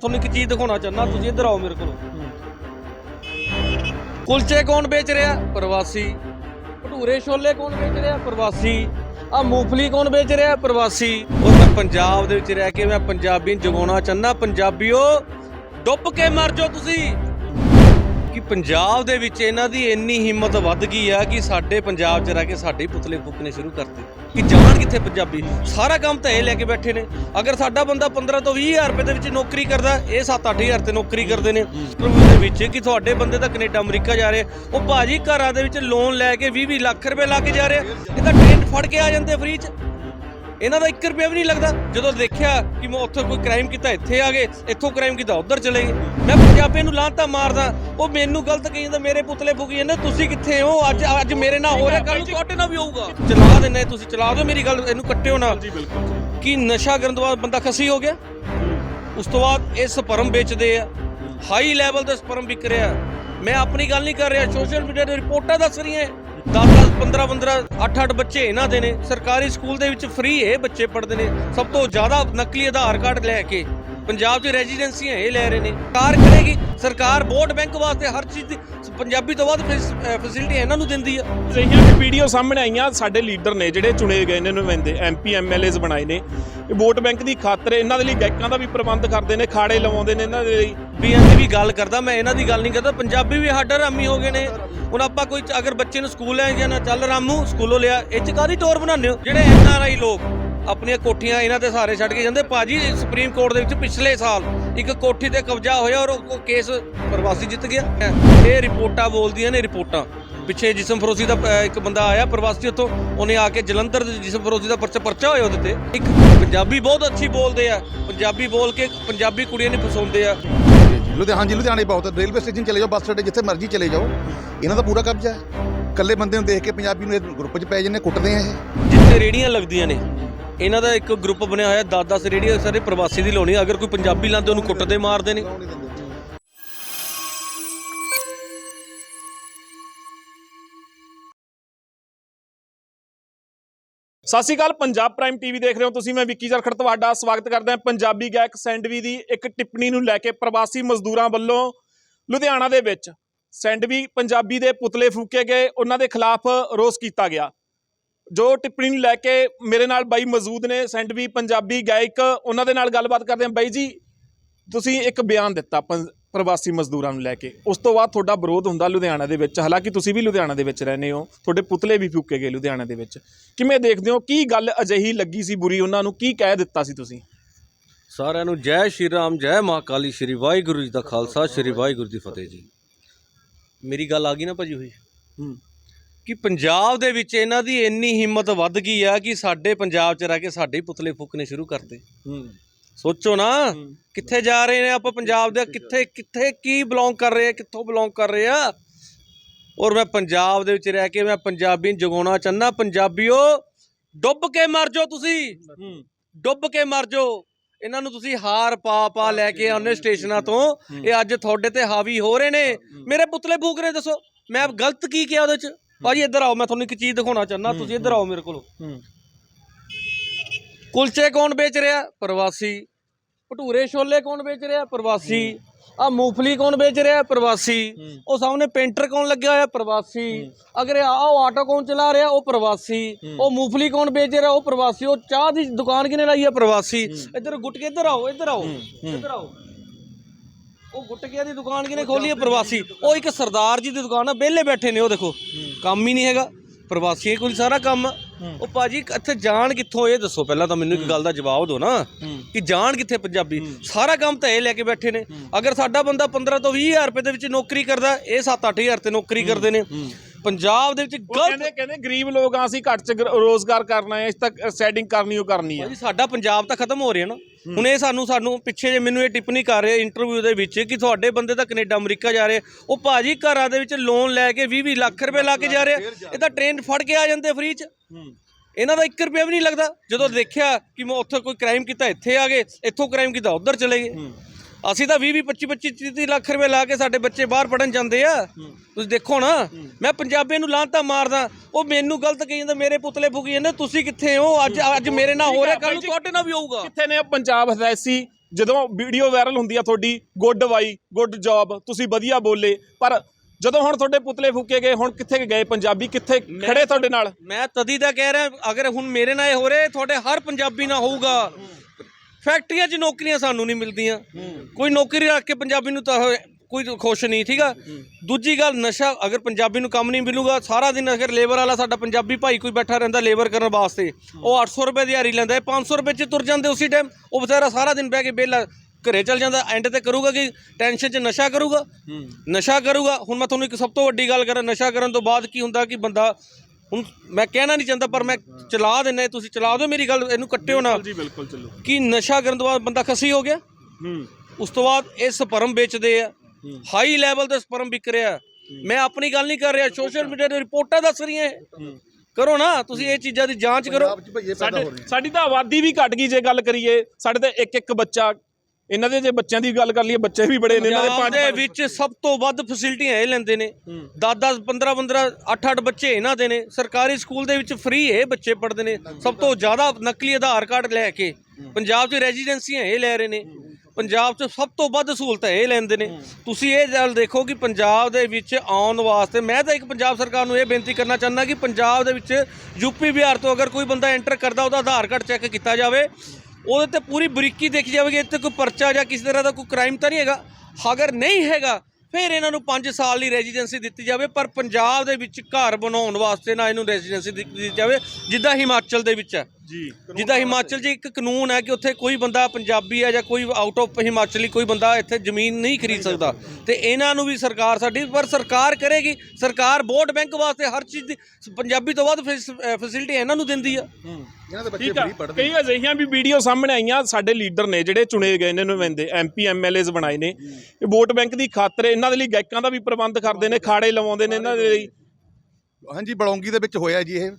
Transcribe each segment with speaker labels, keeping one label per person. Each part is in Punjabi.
Speaker 1: ਤੁਹਾਨੂੰ ਇੱਕ ਚੀਜ਼ ਦਿਖਾਉਣਾ ਚਾਹੁੰਦਾ, ਤੁਸੀਂ ਇੱਧਰ ਆਓ ਮੇਰੇ ਕੋਲ। ਕੁਲਚੇ ਕੌਣ ਵੇਚ ਰਿਹਾ? ਪ੍ਰਵਾਸੀ। ਭਟੂਰੇ ਛੋਲੇ ਕੌਣ ਵੇਚ ਰਿਹਾ? ਪ੍ਰਵਾਸੀ। ਆ ਮੂੰਗਫਲੀ ਕੌਣ ਵੇਚ ਰਿਹਾ? ਪ੍ਰਵਾਸੀ। ਉਹ ਮੈਂ ਪੰਜਾਬ ਦੇ ਵਿੱਚ ਰਹਿ ਕੇ ਮੈਂ ਪੰਜਾਬੀ ਨੂੰ ਜਗਾਉਣਾ ਚਾਹੁੰਦਾ। ਪੰਜਾਬੀਓ, ਡੁੱਬ ਕੇ ਮਰ ਜਾਓ ਤੁਸੀਂ। ਕਿ ਪੰਜਾਬ ਦੇ ਵਿੱਚ ਇਹਨਾਂ ਦੀ ਇੰਨੀ ਹਿੰਮਤ ਵੱਧ ਗਈ ਆ ਕਿ ਸਾਡੇ ਪੰਜਾਬ 'ਚ ਰਹਿ ਕੇ ਸਾਡੇ ਹੀ ਪੁਤਲੇ ਫੂਕਣੇ ਸ਼ੁਰੂ ਕਰਤੇ। ਕਿ ਜਾਣ ਕਿੱਥੇ ਪੰਜਾਬੀ? ਸਾਰਾ ਕੰਮ ਤਾਂ ਇਹ ਲੈ ਕੇ ਬੈਠੇ ਨੇ। ਅਗਰ ਸਾਡਾ ਬੰਦਾ 15 ਤੋਂ 20 ਹਜ਼ਾਰ ਰੁਪਏ ਦੇ ਵਿੱਚ ਨੌਕਰੀ ਕਰਦਾ, ਇਹ 7-8 ਹਜ਼ਾਰ ਤੇ ਨੌਕਰੀ ਕਰਦੇ ਨੇ। ਦੇ ਵਿੱਚ ਕਿ ਤੁਹਾਡੇ ਬੰਦੇ ਤਾਂ ਕੈਨੇਡਾ, ਅਮਰੀਕਾ ਜਾ ਰਹੇ। ਉਹ ਭਾਜੀ ਘਰਾਂ ਦੇ ਵਿੱਚ ਲੋਨ ਲੈ ਕੇ 20-20 ਲੱਖ ਰੁਪਏ ਲਾ ਕੇ ਜਾ ਰਹੇ। ਇਹ ਤਾਂ ਟ੍ਰੇਨ ਫੜ ਕੇ ਆ ਜਾਂਦੇ ਫ੍ਰੀ 'ਚ। ਇਹਨਾਂ ਦਾ 1 ਰੁਪਿਆ ਵੀ ਨਹੀਂ ਲੱਗਦਾ। ਜਦੋਂ ਦੇਖਿਆ ਕਿ ਮੈਂ ਉੱਥੇ ਕੋਈ ਕ੍ਰਾਈਮ ਕੀਤਾ ਇੱਥੇ ਆ ਗਏ ਇੱਥੋਂ ਕ੍ਰਾਈਮ ਕੀਤਾ ਉੱਧਰ ਚਲੇ ਗਏ। ਮੈਂ ਪੰਜਾਬੀਆਂ ਨੂੰ ਲਾਂਤਾ ਮਾਰਦਾ। ਉਹ ਮੈਨੂੰ ਗਲਤ ਕਹੀ ਜਾਂਦਾ ਮੇਰੇ ਪੁਤਲੇ ਫੁਕੀ ਜਾਂਦੇ ਤੁਸੀਂ ਕਿੱਥੇ ਹੋ? ਅੱਜ ਅੱਜ ਮੇਰੇ ਨਾਲ ਹੋ ਰਿਹਾ ਕੱਲ ਨੂੰ ਤੁਹਾਡੇ ਨਾਲ ਵੀ ਹੋਊਗਾ। ਚਲਾ ਦਿੰਨੇ ਤੁਸੀਂ ਚਲਾ ਦਿਓ ਮੇਰੀ ਗੱਲ ਇਹਨੂੰ ਕੱਟਿਓ ਨਾ।
Speaker 2: ਜੀ ਬਿਲਕੁਲ
Speaker 1: ਕਿ ਨਸ਼ਾ ਕਰਨ ਤੋਂ ਬਾਅਦ ਬੰਦਾ ਖਸੀ ਹੋ ਗਿਆ? ਉਸ ਤੋਂ ਬਾਅਦ ਇਹ ਸਪਰਮ ਵੇਚਦੇ ਆ। ਹਾਈ ਲੈਵਲ ਤੇ ਸਪਰਮ ਵਿਕ ਰਿਹਾ। ਮੈਂ ਆਪਣੀ ਗੱਲ ਨਹੀਂ ਕਰ ਰਿਹਾ ਸੋਸ਼ਲ ਮੀਡੀਆ ਤੇ ਰਿਪੋਰਟਾਂ ਦੱਸ ਰਹੀਆਂ। 10 10 15 15 8 8 ਬੱਚੇ ਇਹਨਾਂ ਦੇ ਨੇ। ਸਰਕਾਰੀ ਸਕੂਲ ਦੇ ਵਿੱਚ ਫ੍ਰੀ ਇਹ ਬੱਚੇ ਪੜ੍ਹਦੇ ਨੇ। ਸਭ ਤੋਂ ਜ਼ਿਆਦਾ ਨਕਲੀ ਆਧਾਰ ਕਾਰਡ ਲੈ ਕੇ ਪੰਜਾਬ 'ਚ ਰੈਜ਼ੀਡੈਂਸੀਆਂ ਇਹ ਲੈ ਰਹੇ ਨੇ। ਸਰਕਾਰ ਕਰੇਗੀ ਸਰਕਾਰ ਵੋਟ ਬੈਂਕ ਵਾਸਤੇ ਹਰ ਚੀਜ਼ ਦੀ ਪੰਜਾਬੀ ਤੋਂ ਬਾਅਦ ਫੈਸਿਲਿਟੀ ਇਹਨਾਂ ਨੂੰ ਦਿੰਦੀ ਆ।
Speaker 2: ਵੀ ਵੀਡੀਓ ਸਾਹਮਣੇ ਆਈਆਂ ਸਾਡੇ ਲੀਡਰ ਨੇ ਜਿਹੜੇ ਚੁਣੇ ਗਏ ਨੇ ਨੁਮਾਇੰਦੇ ਐਮਪੀ ਐਮਐਲਏਸ ਬਣਾਏ ਨੇ। ਇਹ ਵੋਟ ਬੈਂਕ ਦੀ ਖਾਤਰ ਇਹਨਾਂ ਦੇ ਲਈ ਗਾਇਕਾਂ ਦਾ ਵੀ ਪ੍ਰਬੰਧ ਕਰਦੇ ਨੇ ਖਾੜੇ ਲਵਾਉਂਦੇ ਨੇ ਇਹਨਾਂ ਦੇ ਲਈ।
Speaker 1: ਦੀ ਵੀ ਗੱਲ ਕਰਦਾ ਮੈਂ ਇਹਨਾਂ ਦੀ ਗੱਲ ਨਹੀਂ ਕਰਦਾ ਪੰਜਾਬੀ ਵੀ ਸਾਡਾ ਰਾਮੀ ਹੋ ਗਏ ਨੇ। ਹੁਣ ਆਪਾਂ ਕੋਈ ਅਗਰ ਬੱਚੇ ਨੂੰ ਸਕੂਲ ਲੈ ਜਾਣਾ ਚੱਲ ਰਾਮੂ ਸਕੂਲੋਂ ਲਿਆ ਇਹ ਚ ਕਾਦੀ ਟੋਰ ਬਣਾਉਂਦੇ ਹੋ? ਜਿਹੜੇ ਐਨ ਆਰ ਆਈ ਲੋਕ। ਆਪਣੀਆਂ ਕੋਠੀਆਂ ਇਹਨਾਂ ਦੇ ਸਹਾਰੇ ਛੱਡ ਕੇ ਜਾਂਦੇ। ਭਾਜੀ ਸੁਪਰੀਮ ਕੋਰਟ ਦੇ ਵਿੱਚ ਪਿਛਲੇ ਸਾਲ ਇੱਕ ਕੋਠੀ ਤੇ ਕਬਜ਼ਾ ਹੋਇਆ ਔਰ ਉਹ ਕੇਸ ਪ੍ਰਵਾਸੀ ਜਿੱਤ ਗਿਆ। ਇਹ ਰਿਪੋਰਟਾਂ ਬੋਲਦੀਆਂ ਨੇ ਰਿਪੋਰਟਾਂ। ਪਿੱਛੇ ਜਿਸਮ ਫਰੋਜ਼ੀ ਦਾ ਇੱਕ ਬੰਦਾ ਆਇਆ ਪ੍ਰਵਾਸੀ ਉੱਥੋਂ। ਉਹਨੇ ਆ ਕੇ ਜਲੰਧਰ ਦੇ ਜਿਸਮ ਫਰੋਜ਼ੀ ਦਾ ਪਰਚਾ ਪਰਚਾ ਹੋਇਆ ਉਹਦੇ ਤੇ। ਇੱਕ ਪੰਜਾਬੀ ਬਹੁਤ ਅੱਛੀ ਬੋਲਦੇ ਆ। ਪੰਜਾਬੀ ਬੋਲ ਕੇ ਪੰਜਾਬੀ ਕੁੜੀਆਂ ਨੂੰ ਫਸਾਉਂਦੇ ਆ।
Speaker 3: ਲੁਧਿਆਣਾ ਹਾਂਜੀ ਲੁਧਿਆਣੇ ਬਹੁਤ ਰੇਲਵੇ ਸਟੇਸ਼ਨ ਚਲੇ ਜਾਓ ਬੱਸ ਸਟੇਸ਼ਨ ਜਿੱਥੇ ਮਰਜ਼ੀ ਚਲੇ ਜਾਓ। ਇਹਨਾਂ ਦਾ ਪੂਰਾ ਕਬਜ਼ਾ ਹੈ। ਇਕੱਲੇ ਬੰਦੇ ਨੂੰ ਦੇਖ ਕੇ ਪੰਜਾਬੀ ਨੂੰ ਇਹ ਗਰੁੱਪ 'ਚ ਪੈ ਜਾਂਦੇ ਕੁੱਟਦੇ ਆ ਇਹ।
Speaker 1: ਜਿੱਥੇ ਰੇੜੀਆਂ ਲੱਗਦੀਆਂ ਨੇ ਇਹਨਾਂ ਦਾ ਇੱਕ ਗਰੁੱਪ ਬਣਿਆ ਹੋਇਆ 10-10 ਰੇੜੀਆਂ ਸਾਰੇ ਪ੍ਰਵਾਸੀ ਦੀ ਲਾਉਣੀ ਅਗਰ ਕੋਈ ਪੰਜਾਬੀ ਲਾਉਂਦੇ, ਉਹਨੂੰ ਕੁੱਟਦੇ ਮਾਰਦੇ ਨੇ
Speaker 2: ਸਤਿ ਸ਼੍ਰੀ ਅਕਾਲ, ਪੰਜਾਬ ਪ੍ਰਾਈਮ ਟੀਵੀ ਦੇਖ ਰਹੇ ਹੋ ਤੁਸੀਂ, ਮੈਂ ਵਿੱਕੀ ਜਰਖੜ ਤੁਹਾਡਾ ਸਵਾਗਤ ਕਰਦਾ ਹਾਂ। ਪੰਜਾਬੀ ਗਾਇਕ ਸੈਂਡਵੀ ਦੀ ਇੱਕ ਟਿੱਪਣੀ ਨੂੰ ਲੈ ਕੇ ਪ੍ਰਵਾਸੀ ਮਜ਼ਦੂਰਾਂ ਵੱਲੋਂ ਲੁਧਿਆਣਾ ਦੇ ਵਿੱਚ ਸੈਂਡਵੀ ਪੰਜਾਬੀ ਦੇ ਪੁਤਲੇ ਫੂਕੇ ਗਏ, ਉਹਨਾਂ ਦੇ ਖਿਲਾਫ ਰੋਸ ਕੀਤਾ ਗਿਆ। ਜੋ ਟਿੱਪਣੀ ਨੂੰ ਲੈ ਕੇ ਮੇਰੇ ਨਾਲ ਬਾਈ ਮੌਜੂਦ ਨੇ ਸੈਂਡਵੀ ਪੰਜਾਬੀ ਗਾਇਕ ਉਹਨਾਂ ਦੇ ਨਾਲ ਗੱਲਬਾਤ ਕਰਦੇ ਹਾਂ। ਬਾਈ ਜੀ ਤੁਸੀਂ ਇੱਕ ਬਿਆਨ ਦਿੱਤਾ ਪੰ- ਪ੍ਰਵਾਸੀ ਮਜ਼ਦੂਰਾਂ ਨੂੰ ਲੈ ਕੇ। ਉਸ ਤੋਂ ਬਾਅਦ ਤੁਹਾਡਾ ਵਿਰੋਧ ਹੁੰਦਾ ਲੁਧਿਆਣਾ ਦੇ ਵਿੱਚ। ਹਾਲਾਂਕਿ ਤੁਸੀਂ ਵੀ ਲੁਧਿਆਣਾ ਦੇ ਵਿੱਚ ਰਹਿੰਦੇ ਹੋ। ਤੁਹਾਡੇ ਪੁਤਲੇ ਵੀ ਫੂਕੇ ਗਏ ਲੁਧਿਆਣਾ ਦੇ ਵਿੱਚ। ਕਿਵੇਂ ਦੇਖਦੇ ਹੋ? ਕੀ ਗੱਲ ਅਜਿਹੀ ਲੱਗੀ ਸੀ ਬੁਰੀ? ਉਹਨਾਂ ਨੂੰ ਕੀ ਕਹਿ ਦਿੱਤਾ ਸੀ ਤੁਸੀਂ?
Speaker 1: ਸਾਰਿਆਂ ਨੂੰ ਜੈ ਸ਼੍ਰੀ ਰਾਮ ਜੈ ਮਾਂ ਕਾਲੀ ਸ਼੍ਰੀ ਵਾਹਿਗੁਰੂ ਜੀ ਦਾ ਖਾਲਸਾ ਸ਼੍ਰੀ ਵਾਹਿਗੁਰੂ ਦੀ ਫਤਿਹ ਜੀ। ਮੇਰੀ ਗੱਲ ਆ ਗਈ ਨਾ ਭਾਜੀ ਹੋਈ?
Speaker 2: ਹੂੰ।
Speaker 1: ਕਿ ਪੰਜਾਬ ਦੇ ਵਿੱਚ ਇਹਨਾਂ ਦੀ ਇੰਨੀ ਹਿੰਮਤ ਵੱਧ ਗਈ ਆ ਕਿ ਸਾਡੇ ਪੰਜਾਬ 'ਚ ਰਹਿ ਕੇ ਸਾਡੇ ਹੀ ਪੁਤਲੇ ਫੂਕਣੇ ਸ਼ੁਰੂ ਕਰਤੇ।
Speaker 2: ਹੂੰ।
Speaker 1: ਸੋਚੋ ਨਾ ਕਿੱਥੇ ਜਾ ਰਹੇ ਨੇ ਆਪਾਂ ਪੰਜਾਬ ਦੇ ਕਿੱਥੇ ਕਿੱਥੇ ਕੀ ਬਿਲੋਂਗ ਕਰ ਰਹੇ ਆ ਕਿੱਥੋਂ ਬਿਲੋਂਗ ਕਰ ਰਹੇ ਆ? ਔਰ ਮੈਂ ਪੰਜਾਬ ਦੇ ਵਿੱਚ ਰਹਿ ਕੇ ਮੈਂ ਪੰਜਾਬੀ ਨੂੰ ਜਗਾਉਣਾ ਚਾਹੁੰਦਾ ਪੰਜਾਬੀਓ ਡੁੱਬ ਕੇ ਮਰ ਜਾਓ ਤੁਸੀਂ।
Speaker 2: ਹੂੰ।
Speaker 1: ਡੁੱਬ ਕੇ ਮਰ ਜਾਓ। ਇਹਨਾਂ ਨੂੰ ਤੁਸੀਂ ਹਾਰ ਪਾ ਪਾ ਲੈ ਕੇ ਆਉਨੇ ਸਟੇਸ਼ਨਾਂ ਤੋਂ। ਇਹ ਅੱਜ ਤੁਹਾਡੇ ਤੇ ਹਾਵੀ ਹੋ ਰਹੇ ਨੇ। ਮੇਰੇ ਪੁਤਲੇ ਫੂਕ ਰਹੇ ਦੱਸੋ। ਮੈਂ ਗਲਤ ਕੀ ਕਿਹਾ ਉਹਦੇ ਚ? ਭਾਜੀ ਇੱਧਰ ਆਓ ਮੈਂ ਤੁਹਾਨੂੰ ਇੱਕ ਚੀਜ਼ ਦਿਖਾਉਣਾ ਚਾਹੁੰਦਾ ਤੁਸੀਂ ਇੱਧਰ ਆਓ ਮੇਰੇ ਕੋਲ।
Speaker 2: ਹੂੰ।
Speaker 1: ਕੁਲਚੇ ਕੌਣ ਵੇਚ ਰਿਹਾ? ਪ੍ਰਵਾਸੀ। ਭਟੂਰੇ ਛੋਲੇ ਕੌਣ ਵੇਚ ਰਿਹਾ? ਪ੍ਰਵਾਸੀ। ਆ ਮੂੰਗਫਲੀ ਕੌਣ ਵੇਚ ਰਿਹਾ? ਪ੍ਰਵਾਸੀ। ਉਹ ਸਾਹਮਣੇ ਪੇਂਟਰ ਕੌਣ ਲੱਗਿਆ ਹੋਇਆ? ਪ੍ਰਵਾਸੀ। ਅਗਰ ਆ ਉਹ ਆਟੋ ਕੌਣ ਚਲਾ ਰਿਹਾ? ਉਹ ਪ੍ਰਵਾਸੀ। ਉਹ ਮੂੰਗਫਲੀ ਕੌਣ ਵੇਚ ਰਿਹਾ? ਉਹ ਪ੍ਰਵਾਸੀ। ਉਹ ਚਾਹ ਦੀ ਦੁਕਾਨ ਕਿਨੇ ਲਾਈ ਹੈ ਪ੍ਰਵਾਸੀ। ਇੱਧਰ ਗੁਟਕੇ ਇੱਧਰ ਆਓ ਇੱਧਰ ਆਓ। ਇੱਧਰ ਆਓ। ਉਹ ਗੁਟਕਿਆਂ ਦੀ ਦੁਕਾਨ ਕਿਨੇ ਖੋਲੀ ਹੈ ਪ੍ਰਵਾਸੀ। ਉਹ ਇੱਕ ਸਰਦਾਰ ਜੀ ਦੀ ਦੁਕਾਨ ਆ, ਵਿਹਲੇ ਬੈਠੇ ਨੇ ਉਹ ਦੇਖੋ। ਕੰਮ ਹੀ ਨਹੀਂ ਹੈਗਾ। ਪ੍ਰਵਾਸੀਆਂ ਕੋਲ ਸਾਰਾ ਕੰਮ ਆ। ਉਹ ਭਾਜੀ ਇੱਥੇ ਜਾਣ ਕਿੱਥੋਂ, ਇਹ ਦੱਸੋ ਪਹਿਲਾਂ ਤਾਂ ਮੈਨੂੰ ਇੱਕ ਗੱਲ ਦਾ ਜਵਾਬ ਦਿਓ ਨਾ। ਕਿ ਜਾਣ ਕਿੱਥੇ ਪੰਜਾਬੀ? ਸਾਰਾ ਕੰਮ ਤਾਂ ਇਹ ਲੈ ਕੇ ਬੈਠੇ ਨੇ। ਅਗਰ ਸਾਡਾ ਬੰਦਾ 15 ਤੋਂ 20 ਹਜ਼ਾਰ ਰੁਪਏ ਦੇ ਵਿੱਚ ਨੌਕਰੀ ਕਰਦਾ, ਇਹ 7-8 ਹਜ਼ਾਰ ਤੇ ਨੌਕਰੀ ਕਰਦੇ ਨੇ। ਪੰਜਾਬ ਦੇ ਵਿੱਚ
Speaker 2: ਉਹ
Speaker 1: ਗਲਤ
Speaker 2: ਕਹਿੰਦੇ ਕਹਿੰਦੇ ਗਰੀਬ ਲੋਕ ਆ ਅਸੀਂ ਘੱਟ ਚ ਗਰ- ਰੋਜ਼ਗਾਰ ਕਰਨਾ ਹੈ ਇਸ ਤੱਕ ਸੈਟਿੰਗ ਕਰਨੀ ਉਹ ਕਰਨੀ ਹੈ
Speaker 1: ਭਾਜੀ ਸਾਡਾ ਪੰਜਾਬ ਤਾਂ ਖਤਮ ਹੋ ਰਿਹਾ ਨਾ। ਹੁਣ ਇਹ ਸਾਨੂੰ ਸਾਨੂੰ ਪਿੱਛੇ ਜੇ ਮੈਨੂੰ ਇਹ ਟਿੱਪਣੀ ਕਰ ਰਹੇ ਇੰਟਰਵਿਊ ਦੇ ਵਿੱਚ ਕਿ ਤੁਹਾਡੇ ਬੰਦੇ ਤਾਂ ਕੈਨੇਡਾ ਅਮਰੀਕਾ ਜਾ ਰਹੇ ਉਹ ਭਾਜੀ ਘਰਾਂ ਦੇ ਵਿੱਚ ਲੋਨ ਲੈ ਕੇ 20 20 ਲੱਖ ਰੁਪਏ ਲਾ ਕੇ ਜਾ ਰਹੇ ਆ। ਇਹ ਤਾਂ ਟ੍ਰੇਨ ਫੜ ਕੇ ਆ ਜਾਂਦੇ ਫ੍ਰੀ 'ਚ। ਇਹਨਾਂ ਦਾ 1 ਰੁਪਿਆ ਵੀ ਨਹੀਂ ਲੱਗਦਾ। ਜਦੋਂ ਦੇਖਿਆ ਕਿ ਮੈਂ ਉੱਥੇ ਕੋਈ ਕ੍ਰਾਈਮ ਕੀਤਾ ਇੱਥੇ ਆ ਗਏ ਇੱਥੋਂ ਕ੍ਰਾਈਮ ਕੀਤਾ ਉੱਧਰ ਚਲੇ ਗਏ। ਅਸੀਂ ਤਾਂ 20 20 25 25 30 30 ਲੱਖ ਰੁਪਏ ਲਾ ਕੇ ਸਾਡੇ ਬੱਚੇ ਬਾਹਰ ਪੜਨ ਜਾਂਦੇ ਆ। ਤੁਸੀਂ ਦੇਖੋ ਨਾ ਮੈਂ ਪੰਜਾਬੀਆਂ ਨੂੰ ਲਾਂਤਾ ਮਾਰਦਾ ਉਹ ਮੈਨੂੰ ਗਲਤ ਕਹੀ ਜਾਂਦਾ ਮੇਰੇ ਪੁਤਲੇ ਫੁਕੀ ਜਾਂਦੇ ਤੁਸੀਂ ਕਿੱਥੇ ਹੋ? ਅੱਜ ਅੱਜ ਮੇਰੇ ਨਾਲ ਹੋ ਰਿਹਾ ਕੱਲ ਨੂੰ ਤੁਹਾਡੇ ਨਾਲ ਵੀ ਹੋਊਗਾ।
Speaker 2: ਕਿੱਥੇ ਨੇ ਪੰਜਾਬ ਹਦੈਸੀ ਜਦੋਂ ਵੀਡੀਓ ਵਾਇਰਲ ਹੁੰਦੀ ਆ ਤੁਹਾਡੀ ਗੁੱਡ ਵਾਈ ਗੁੱਡ ਜੌਬ ਤੁਸੀਂ ਵਧੀਆ ਬੋਲੇ ਪਰ ਜਦੋਂ ਹੁਣ ਤੁਹਾਡੇ ਪੁਤਲੇ ਫੂਕੇ ਗਏ ਹੁਣ ਕਿੱਥੇ ਗਏ ਪੰਜਾਬੀ? ਕਿੱਥੇ ਖੜੇ ਤੁਹਾਡੇ ਨਾਲ?
Speaker 1: ਮੈਂ ਤਦੀ ਦਾ ਕਹਿ ਰਿਹਾ ਅਗਰ ਹੁਣ ਮੇਰੇ ਨਾਲ ਇਹ ਹੋ ਰਿਹਾ ਤੁਹਾਡੇ ਹਰ ਪੰਜਾਬੀ ਨਾਲ ਹੋਊਗਾ। ਫੈਕਟਰੀਆਂ 'ਚ ਨੌਕਰੀਆਂ ਸਾਨੂੰ ਨਹੀਂ ਮਿਲਦੀਆਂ। ਕੋਈ ਨੌਕਰੀ ਰੱਖ ਕੇ ਪੰਜਾਬੀ ਨੂੰ ਤਾਂ ਕੋਈ ਖੁਸ਼ ਨਹੀਂ ਠੀਕ ਆ? ਦੂਜੀ ਗੱਲ ਨਸ਼ਾ ਅਗਰ ਪੰਜਾਬੀ ਨੂੰ ਕੰਮ ਨਹੀਂ ਮਿਲੂਗਾ ਸਾਰਾ ਦਿਨ ਅਗਰ ਲੇਬਰ ਵਾਲਾ ਸਾਡਾ ਪੰਜਾਬੀ ਭਾਈ ਕੋਈ ਬੈਠਾ ਰਹਿੰਦਾ ਲੇਬਰ ਕਰਨ ਵਾਸਤੇ ਉਹ 800 ਰੁਪਏ ਦਿਹਾੜੀ ਲੈਂਦਾ ਹੈ 500 ਰੁਪਏ 'ਚ ਤੁਰ ਜਾਂਦੇ ਉਸੇ ਟਾਈਮ ਉਹ ਵਿਚਾਰਾ ਸਾਰਾ ਦਿਨ ਬਹਿ ਕੇ ਵਿਹਲਾ ਘਰੇ ਚਲ ਜਾਂਦਾ ਐਂਡ ਤੇ ਕਰੂਗਾ ਕਿ ਟੈਨਸ਼ਨ 'ਚ ਨਸ਼ਾ ਕਰੂਗਾ? ਨਸ਼ਾ ਕਰੂਗਾ ਹੁਣ ਮੈਂ ਤੁਹਾਨੂੰ ਇੱਕ ਸਭ ਤੋਂ ਵੱਡੀ ਗੱਲ ਕਰਾਂ ਨਸ਼ਾ ਕਰਨ ਤੋਂ ਬਾਅਦ ਕੀ ਹੁੰਦਾ ਕਿ ਬੰਦਾ ਹੁਣ ਮੈਂ ਕਹਿਣਾ ਨਹੀਂ ਚਾਹੁੰਦਾ ਪਰ ਮੈਂ ਚਲਾ ਦਿੰਦਾ ਤੁਸੀਂ ਚਲਾ ਦਿਓ ਮੇਰੀ ਗੱਲ ਇਹਨੂੰ ਕੱਟਿਓ ਨਾ।
Speaker 2: ਜੀ ਬਿਲਕੁਲ ਚਲੋ।
Speaker 1: ਕਿ ਨਸ਼ਾ ਕਰਨ ਤੋਂ ਬਾਅਦ ਬੰਦਾ ਖਸੀ ਹੋ ਗਿਆ?
Speaker 2: ਹੂੰ।
Speaker 1: ਉਸ ਤੋਂ ਬਾਅਦ ਇਹ ਸਪਰਮ ਵੇਚਦੇ ਆ। ਹਾਈ ਲੈਵਲ ਤੇ ਸਪਰਮ ਵਿਕ ਰਿਹਾ। ਮੈਂ ਆਪਣੀ ਗੱਲ ਨਹੀਂ ਕਰ ਰਿਹਾ ਸੋਸ਼ਲ ਮੀਡੀਆ ਤੇ ਰਿਪੋਰਟਾਂ ਦੱਸ ਰਹੀਆਂ। ਕਰੋ ਨਾ ਤੁਸੀਂ ਇਹ ਚੀਜ਼ਾਂ ਦੀ ਜਾਂਚ ਕਰੋ।
Speaker 2: ਸਾਡੀ ਤਾਂ ਆਬਾਦੀ ਵੀ ਘਟ ਗਈ ਜੇ ਗੱਲ ਕਰੀਏ। ਸਾਡੇ ਤੇ ਇੱਕ ਇੱਕ ਬੱਚਾ ਇਹਨਾਂ ਦੇ ਜੇ ਬੱਚਿਆਂ ਦੀ ਗੱਲ ਕਰ ਲਈਏ ਬੱਚੇ ਵੀ ਬੜੇ ਨੇ ਇਹਨਾਂ ਦੇ
Speaker 1: ਪੰਜਾਬ
Speaker 2: ਪੰਜ
Speaker 1: ਦੇ
Speaker 2: ਪੰਜ
Speaker 1: ਵਿੱਚ ਸਭ ਤੋਂ ਵੱਧ ਫੈਸਿਲਿਟੀਆਂ ਇਹ ਲੈਂਦੇ ਨੇ। 10-10 15-15 8-8 ਬੱਚੇ ਇਹਨਾਂ ਦੇ ਨੇ। ਸਰਕਾਰੀ ਸਕੂਲ ਦੇ ਵਿੱਚ ਫ੍ਰੀ ਇਹ ਬੱਚੇ ਪੜ੍ਹਦੇ ਨੇ। ਸਭ ਤੋਂ ਜ਼ਿਆਦਾ ਨਕਲੀ ਆਧਾਰ ਕਾਰਡ ਲੈ ਕੇ ਪੰਜਾਬ 'ਚ ਰੈਜ਼ੀਡੈਂਸੀਆਂ ਇਹ ਲੈ ਰਹੇ ਨੇ। ਪੰਜਾਬ 'ਚ ਸਭ ਤੋਂ ਵੱਧ ਸਹੂਲਤਾਂ ਇਹ ਲੈਂਦੇ ਨੇ। ਤੁਸੀਂ ਇਹ ਗੱਲ ਦੇਖੋ ਕਿ ਪੰਜਾਬ ਦੇ ਵਿੱਚ ਆਉਣ ਵਾਸਤੇ ਮੈਂ ਤਾਂ ਇੱਕ ਪੰਜਾਬ ਸਰਕਾਰ ਨੂੰ ਇਹ ਬੇਨਤੀ ਕਰਨਾ ਚਾਹੁੰਦਾ ਕਿ ਪੰਜਾਬ ਦੇ ਵਿੱਚ ਯੂਪੀ ਬਿਹਾਰ ਤੋਂ ਅਗਰ ਕੋਈ ਬੰਦਾ ਐਂਟਰ ਕਰਦਾ ਉਹਦਾ ਆਧਾਰ ਕਾਰਡ ਚੈੱਕ ਕੀਤਾ ਜਾਵੇ। ਉਹਦੇ ਤੇ ਪੂਰੀ ਬਰੀਕੀ ਦੇਖੀ ਜਾਵੇਗੀ, ਇੱਥੇ ਕੋਈ ਪਰਚਾ ਜਾਂ ਕਿਸੇ ਤਰ੍ਹਾਂ ਦਾ ਕੋਈ ਕ੍ਰਾਈਮ ਤਾਂ ਨਹੀਂ ਹੈਗਾ। ਅਗਰ ਨਹੀਂ ਹੈਗਾ, ਫਿਰ ਇਹਨਾਂ ਨੂੰ 5 ਸਾਲ ਦੀ ਰੈਜ਼ੀਡੈਂਸੀ ਦਿੱਤੀ ਜਾਵੇ, ਪਰ ਪੰਜਾਬ ਦੇ ਵਿੱਚ ਘਰ ਬਣਾਉਣ ਵਾਸਤੇ ਨਾ ਇਹਨੂੰ ਰੈਜ਼ੀਡੈਂਸੀ ਦਿੱਤੀ ਜਾਵੇ, ਜਿੱਦਾਂ ਹਿਮਾਚਲ ਦੇ ਵਿੱਚ ਹੈ।
Speaker 2: ਜੀ
Speaker 1: ਜਿੱਦਾਂ ਹਿਮਾਚਲ 'ਚ ਇੱਕ ਕਾਨੂੰਨ ਹੈ ਕਿ ਉੱਥੇ ਕੋਈ ਬੰਦਾ ਪੰਜਾਬੀ ਹੈ ਜਾਂ ਕੋਈ ਆਊਟ ਆਫ ਹਿਮਾਚਲੀ ਕੋਈ ਬੰਦਾ ਇੱਥੇ ਜ਼ਮੀਨ ਨਹੀਂ ਖਰੀਦ ਸਕਦਾ। ਤੇ ਇਹਨਾਂ ਨੂੰ ਵੀ ਸਰਕਾਰ ਸਾਡੀ ਪਰ ਸਰਕਾਰ ਕਰੇਗੀ। ਸਰਕਾਰ ਵੋਟ ਬੈਂਕ ਵਾਸਤੇ ਹਰ ਚੀਜ਼ ਦੀ ਪੰਜਾਬੀ ਤੋਂ ਵੱਧ ਫੈਸਿਲਿਟੀ ਇਹਨਾਂ ਨੂੰ ਦਿੰਦੀ ਆ।
Speaker 3: ਇਹਨਾਂ ਦੇ ਬੱਚੇ
Speaker 2: ਠੀਕ ਆ।
Speaker 3: ਫ੍ਰੀ ਪੜ੍ਹਦੇ
Speaker 2: ਕਈ ਅਜਿਹੀਆਂ ਵੀ ਵੀਡੀਓ ਸਾਹਮਣੇ ਆਈਆਂ ਸਾਡੇ ਲੀਡਰ ਨੇ ਜਿਹੜੇ ਚੁਣੇ ਗਏ ਨੇ ਨੁਮਾਇੰਦੇ ਐਮਪੀ ਐਮਐਲਏਜ਼ ਬਣਾਏ ਨੇ। ਇਹ ਵੋਟ ਬੈਂਕ ਦੀ ਖਾਤਰ ਇਹਨਾਂ ਦੇ ਲਈ ਗਾਇਕਾਂ ਦਾ ਵੀ ਪ੍ਰਬੰਧ ਕਰਦੇ ਨੇ ਖਾੜੇ ਲਵਾਉਂਦੇ ਨੇ ਇਹਨਾਂ ਦੇ ਲਈ।
Speaker 3: ਹਾਂਜੀ ਬਲੌਂਗੀ ਦੇ ਵਿੱਚ ਹੋਇਆ ਜੀ ਇਹ।